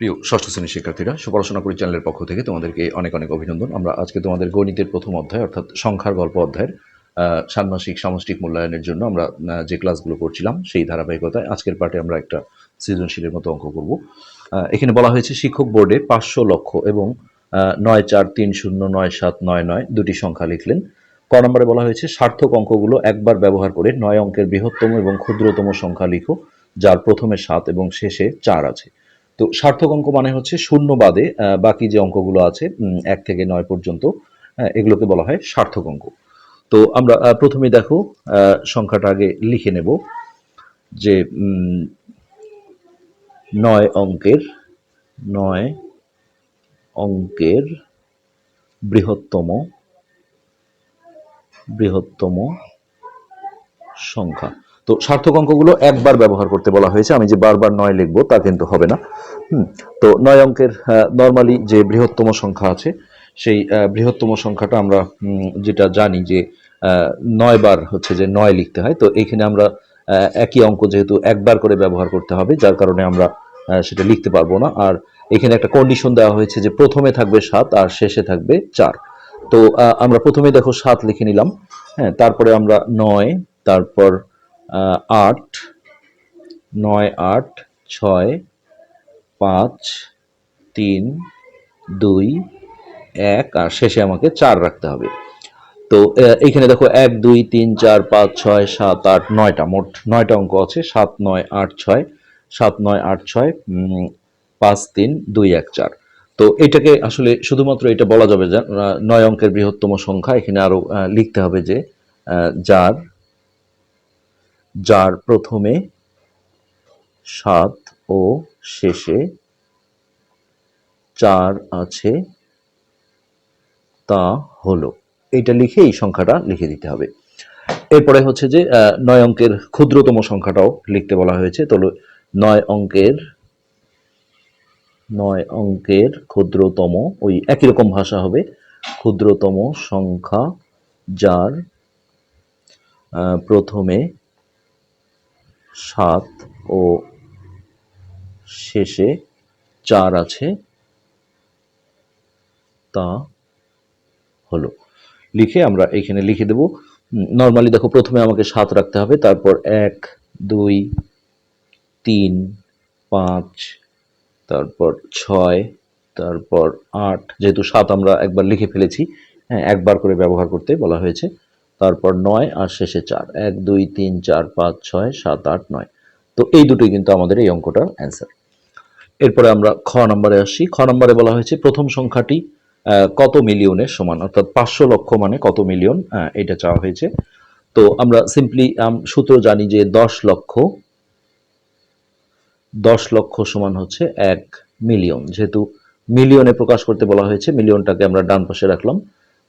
প্রিয় ষষ্ঠ শ্রেণির শিক্ষার্থীরা, সুপড়াশোনা করি চ্যানেলের পক্ষ থেকে তোমাদেরকে অনেক অনেক অভিনন্দন। আমরা আজকে তোমাদের গণিতের প্রথম অধ্যায়, অর্থাৎ সংখ্যার গল্প অধ্যায়ের ষান্মাসিক সামষ্টিক মূল্যায়নের জন্য আমরা যে ক্লাসগুলো করছিলাম সেই ধারাবাহিকতায় আজকের পাঠে আমরা একটা সৃজনশীলের মতো অঙ্ক করব। এখানে বলা হয়েছে শিক্ষক বোর্ডে পাঁচশো লক্ষ এবং নয় চার তিন শূন্য নয় সাত নয় নয় দুটি সংখ্যা লিখলেন। ক নম্বরে বলা হয়েছে, সার্থক অঙ্কগুলো একবার ব্যবহার করে নয় অঙ্কের বৃহত্তম এবং ক্ষুদ্রতম সংখ্যা লিখো, যার প্রথমে সাত এবং শেষে চার আছে। তো সার্থক অঙ্ক মানে হচ্ছে শূন্য বাদে বাকি যে অঙ্কগুলো আছে এক থেকে নয় পর্যন্ত এগুলোকে বলা হয় সার্থক অঙ্ক। তো আমরা প্রথমে দেখো সংখ্যাটা আগে লিখে নেব যে নয় অঙ্কের নয় অঙ্কের বৃহত্তম বৃহত্তম সংখ্যা। তো সার্থক অঙ্কগুলো একবার ব্যবহার করতে বলা হয়েছে। আমি যে বারবার নয় লিখব তা কিন্তু হবে না। হুম, তো নয় অঙ্কের নর্মালি যে বৃহত্তম সংখ্যা আছে সেই বৃহত্তম সংখ্যাটা আমরা যেটা জানি যে নয় বার হচ্ছে যে নয় লিখতে হয়। তো এইখানে আমরা একই অঙ্ক যেহেতু একবার করে ব্যবহার করতে হবে যার কারণে আমরা সেটা লিখতে পারব না। আর এখানে একটা কন্ডিশন দেওয়া হয়েছে যে প্রথমে থাকবে সাত আর শেষে থাকবে চার। তো আমরা প্রথমে দেখো সাত লিখে নিলাম। হ্যাঁ তারপরে আমরা নয় তারপর আট নয় আট ছয় পাঁচ তিন দুই এক আর শেষে আমাকে চার রাখতে হবে। তো আহ, এইখানে দেখো এক দুই তিন চার পাঁচ ছয় সাত আট নয়টা মোট নয়টা অঙ্ক আছে সাত নয় আট ছয় সাত নয় আট ছয় পাঁচ তিন দুই এক চার। তো এটাকে আসলে শুধুমাত্র এটা বলা যাবে যে নয় অঙ্কের বৃহত্তম সংখ্যা এখানে আরও আহ, লিখতে হবে যে যার যার প্রথমে সাত ও শেষে চার আছে, তা হলো। এইটা লিখে এই সংখ্যাটা লিখে দিতে হবে। এরপরে হচ্ছে যে নয় অঙ্কের ক্ষুদ্রতম সংখ্যাটাও লিখতে বলা হয়েছে। তো নয় অঙ্কের নয় অঙ্কের ক্ষুদ্রতম, ওই একই রকম ভাষা হবে, ক্ষুদ্রতম সংখ্যা যার প্রথমে সাত ও শেষে চার আছে। তা হলো। লিখে আমরা এখানে লিখে দেব। নর্মালি দেখো প্রথমে আমাকে সাত রাখতে হবে, তারপর এক, দুই, তিন, পাঁচ, তারপর ছয়, তারপর আট। যেহেতু সাত আমরা একবার লিখে ফেলেছি হ্যাঁ একবার করে ব্যবহার করতে বলা হয়েছে। তারপর নয় আর শেষে চার। এক, দুই, তিন, চার, পাঁচ, ছয়, সাত, আট, নয়। তো এই দুটোই কিন্তু আমাদের এই অঙ্কটার অ্যান্সার এরপরে আমরা খ নম্বরে আসি। খ নম্বরে বলা হয়েছে, প্রথম সংখ্যাটি কত মিলিয়নের সমান? অর্থাৎ পাঁচশো লক্ষ মানে কত মিলিয়ন? এটা চাওয়া হয়েছে। তো আমরা সিম্পলি সূত্র জানি যে দশ লক্ষ দশ লক্ষ সমান হচ্ছে এক মিলিয়ন। যেহেতু মিলিয়নে প্রকাশ করতে বলা হয়েছে, মিলিয়নটাকে আমরা ডান পাশে রাখলাম।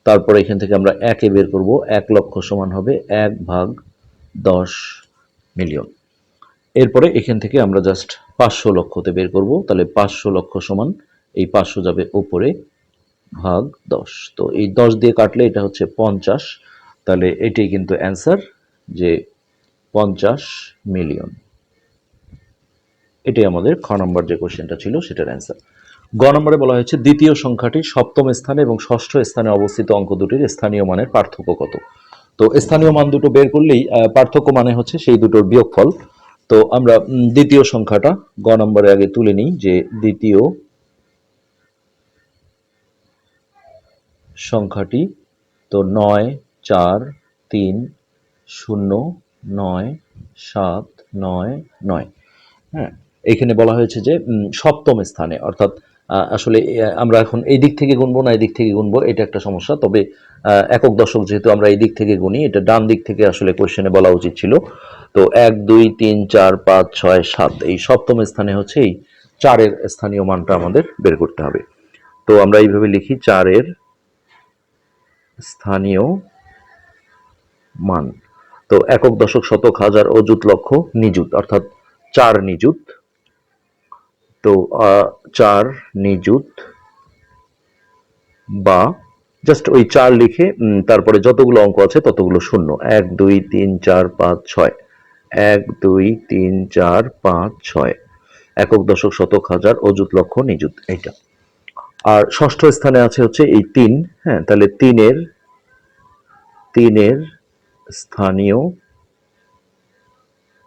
তারপরে এখান থেকে আমরা একে বের করব। এক লক্ষ সমান হবে এক ভাগ দশ মিলিয়ন। এরপরে এখান থেকে আমরা জাস্ট পাঁচশো লক্ষতে বের করব। তাহলে পাঁচশো লক্ষ সমান, এই পাঁচশো যাবে ওপরে ভাগ দশ। তো এই দশ দিয়ে কাটলে এটা হচ্ছে পঞ্চাশ। তাহলে এটাই কিন্তু অ্যান্সার যে পঞ্চাশ মিলিয়ন। এটাই আমাদের খ নম্বর যে কোশ্চেনটা ছিল, সেটার অ্যান্সার গ নম্বরে বলা হয়েছে, দ্বিতীয় সংখ্যাটি সপ্তম স্থানে এবং ষষ্ঠ স্থানে অবস্থিত অঙ্ক দুটির স্থানীয় মানের পার্থক্য কত? তো স্থানীয় মান দুটো বের করলেই পার্থক্য মানে হচ্ছে সেই দুটোর বিয়োগফল। তো আমরা দ্বিতীয় সংখ্যাটা গ নম্বরে আগে তুলে নিই যে দ্বিতীয় সংখ্যাটি তো নয়, চার, তিন, শূন্য, নয়, সাত, নয় নয়। হ্যাঁ এখানে বলা হয়েছে যে সপ্তম স্থানে, অর্থাৎ আসলে আমরা এখন এই দিক থেকে গুনবো না, এই দিক থেকে গুনবো, এটা একটা সমস্যা। তবে একক দশক যেহেতু আমরা এই দিক থেকে গুনি, এটা ডান দিক থেকে আসলে কোশ্চেনে বলা উচিত ছিল। তো এক, দুই, তিন, চার, পাঁচ, ছয়, সাত, এই সপ্তম স্থানে হচ্ছে এই চারের স্থানীয় মানটা আমাদের বের করতে হবে। তো আমরা এইভাবে লিখি চারের স্থানীয় মান। তো একক দশক শতক হাজার অযুত লক্ষ নিযুত, অর্থাৎ চার নিযুত। তো চার নিযুত বা জাস্ট ওই চার লিখে তারপরে যতগুলো অঙ্ক আছে ততগুলো শূন্য। এক, দুই, তিন, চার, পাঁচ, ছয়। এক, দুই, তিন, চার, পাঁচ, ছয়। একক দশক শতক হাজার অযুত লক্ষ নিযুত, এইটা। আর ষষ্ঠ স্থানে আছে হচ্ছে এই তিন হ্যাঁ তাহলে তিনের তিনের স্থানীয়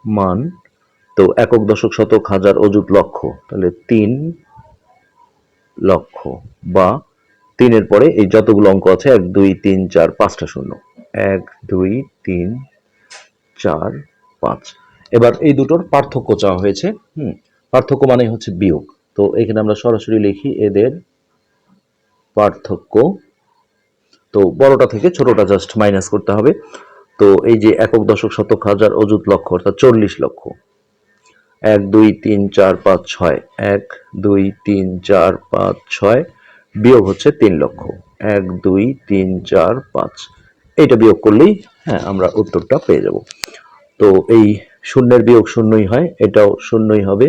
মান তো একক দশক শতক হাজার অযুত লক্ষ, তাহলে তিন লক্ষ বা তিনের পরে এই যতগুলো অঙ্ক আছে, এক, দুই, তিন, চার, পাঁচটা শূন্য। এক, দুই, তিন, চার, পাঁচ। এবার এই দুটোর পার্থক্য চাওয়া হয়েছে, হুম, পার্থক্য মানে হচ্ছে বিয়োগ। তো এখানে আমরা সরাসরি লিখি এদের পার্থক্য। তো বড়টা থেকে ছোটটা জাস্ট মাইনাস করতে হবে। তো এই যে একক দশক শতক হাজার অযুত লক্ষ, অর্থাৎ চল্লিশ লক্ষ। এক, দুই, তিন, চার, পাঁচ, ছয়। এক, দুই, তিন, চার, পাঁচ, ছয়। বিয়োগ হচ্ছে তিন লক্ষ। এক, দুই, তিন, চার, পাঁচ। এইটা বিয়োগ করলেই হ্যাঁ আমরা উত্তরটা পেয়ে যাব। তো এই শূন্যের বিয়োগ শূন্যই হয়, এটাও শূন্যই হবে,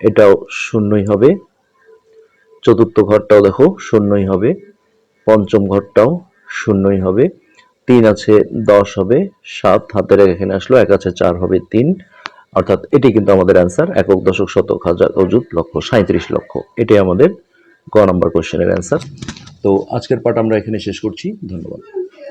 এটাও শূন্যই হবে। চতুর্থ ঘরটাও দেখো, শূন্যই হবে। পঞ্চম ঘরটাও শূন্যই হবে। তিন আছে, দশ হবে, সাত হাতের এখানে আসলো, এক আছে, চার হবে, তিন। অর্থাৎ এটি কিন্তু আমাদের অ্যান্সার একক দশক শতক হাজার অযুত লক্ষ সাঁত্রিশ লক্ষ। এটাই আমাদের ক নম্বর কোশ্চেনের অ্যান্সার তো আজকের পাঠ আমরা এখানে শেষ করছি। ধন্যবাদ।